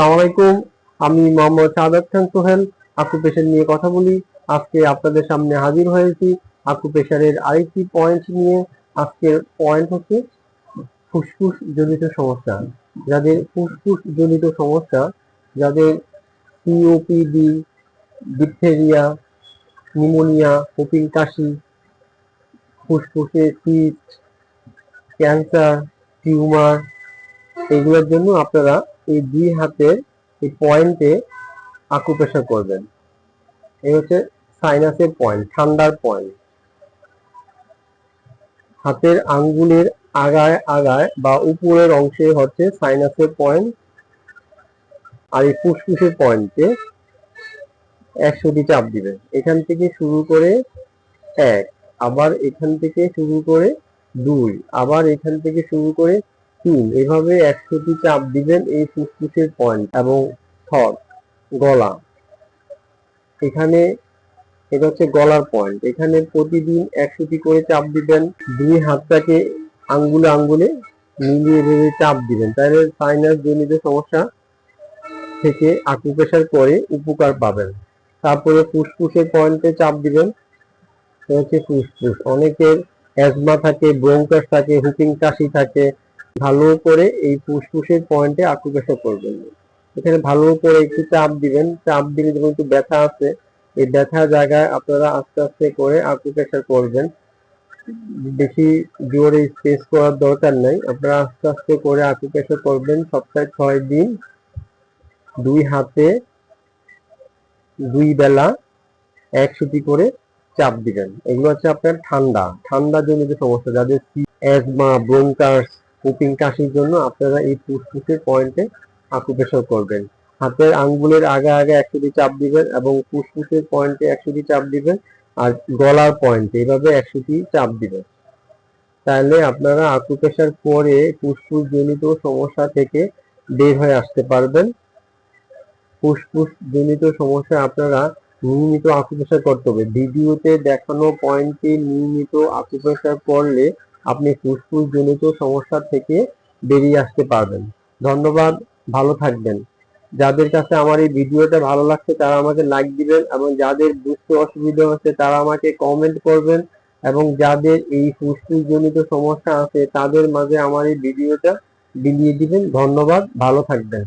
আলাইকুম, আমি মোহাম্মদ সাদাত খান সোহেল আকুপেশার নিয়ে কথা বলি। আজকে আপনাদের সামনে হাজির হয়েছি আকুপেশারের আরেকটি পয়েন্ট নিয়ে। আজকের পয়েন্ট হচ্ছে ফুসফুস জনিত সমস্যা। যাদের ফুসফুস জনিত সমস্যা, যাদের সিওপিডি ডিপথেরিয়া নিউমোনিয়া হোপিং কাশি ফুসফুসে সিস্ট ক্যান্সার টিউমার এগুলোর জন্য আপনারা এই দুই হাতের এই পয়েন্টে আকুপ্রেশার করবেন। এই হচ্ছে সাইনাসের পয়েন্ট ঠান্ডার পয়েন্ট হাতের আঙ্গুলের আগায় আগায় বা উপরের অংশে হচ্ছে সাইনাসের পয়েন্ট আর এই ফুসফুসের পয়েন্টে একশোটি চাপ দিবেন। এখান থেকে শুরু করে এক, আবার এখান থেকে শুরু করে দুই, আবার এখান থেকে শুরু করে তিন, এভাবে একশোটি চাপ দিবেন এই ফুসফুসের পয়েন্ট এবং থট গলা। এখানে এটা হচ্ছে গলার পয়েন্ট এখানে প্রতিদিন একশোটি করে চাপ দিবেন। দুই হাতটাকে আঙ্গুলে আঙ্গুলে মিলিয়ে ভেবে চাপ দিবেন। তাহলে সাইনাস জনিত সমস্যা থেকে আকুপ্রেশার করে উপকার পাবেন। তারপরে ফুসফুসের পয়েন্টে চাপ দিবেন। হচ্ছে ফুসফুস। অনেকের অ্যাজমা থাকে ব্রঙ্কাস থাকে, হুকিং কাশি থাকে ভালো করে এই ফুসফুসের পয়েন্টে আকুপ্রেশার করবেন। এখানে ভালো করে একটু চাপ দিবেন। চাপ দিলে যখন একটু ব্যথা আছে। এই ব্যথা জায়গায় আপনারা আস্তে আস্তে করে আকুপ্রেশার করবেন। বেশি জোরে স্পেস করার দরকার নাই। আপনারা আস্তে আস্তে করে আকুপ্রেশার করবেন সপ্তাহে ছয় দিন। দুই হাতে দুই বেলা একশোটি করে চাপ দিবেন। এগুলো হচ্ছে আপনার ঠান্ডা। ঠান্ডা জনিত সমস্যা, যাদের অ্যাজমা ব্রোঙ্কাস কুপিং কাশির জন্য আপনারা এই ফুসফুসের পয়েন্টে আকুপ্রেশার করবেন। হাতের আঙ্গুলের আগে আগে একশোটি চাপ দিবেন এবং ফুসফুসের পয়েন্টে একশোটি চাপ দিবেন আর গলার পয়েন্টে এভাবে একশোটি চাপ দিবেন। তাহলে আপনারা আকুপ্রেশার পরে ফুসফুস জনিত সমস্যা থেকে বের হয়ে আসতে পারবেন। ফুসফুস জনিত সমস্যা আপনারা নিয়মিত আকুপ্রেশার করতে হবে। ভিডিওতে দেখানো পয়েন্টে নিয়মিত আকুপ্রেশার করলে আপনি ফুসফুস জনিত সমস্যা থেকে বেরিয়ে আসতে পারবেন। ধন্যবাদ, ভালো থাকবেন। যাদের কাছে আমার এই ভিডিওটা ভালো লাগছে, তারা আমাকে লাইক দিবেন এবং যাদের বুঝতে অসুবিধা হচ্ছে, তারা আমাকে কমেন্ট করবেন এবং যাদের এই ফুসফুস জনিত সমস্যা আছে, তাদের মাঝে আমার এই ভিডিওটা বিলিয়ে দিবেন। ধন্যবাদ, ভালো থাকবেন।